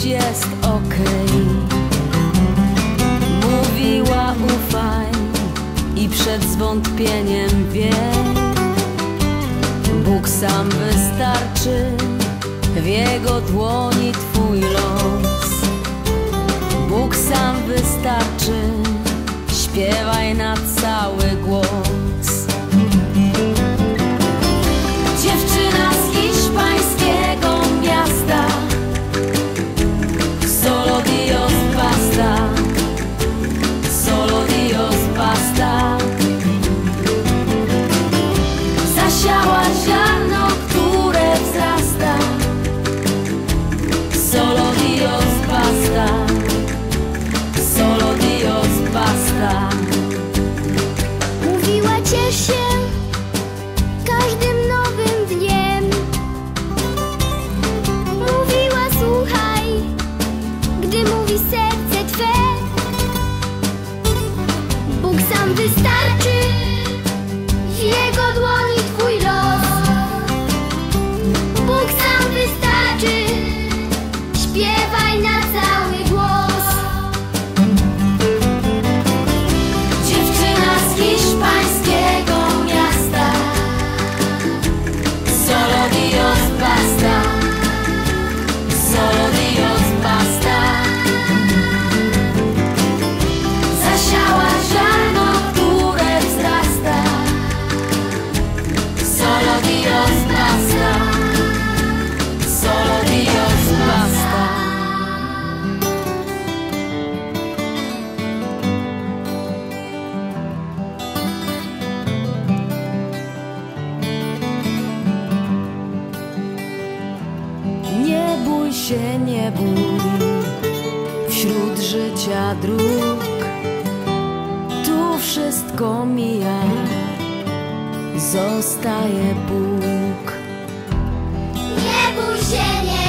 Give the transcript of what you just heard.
miłość jest okej. Okay. Mówiła ufaj i przed zwątpieniem wie. Bóg sam wystarczy, w Jego dłoni Twój los. Bóg sam wystarczy, śpiewaj na cały głos. się nie bój. Wśród życia dróg Tu wszystko mija Zostaje Bóg. Nie bój się, nie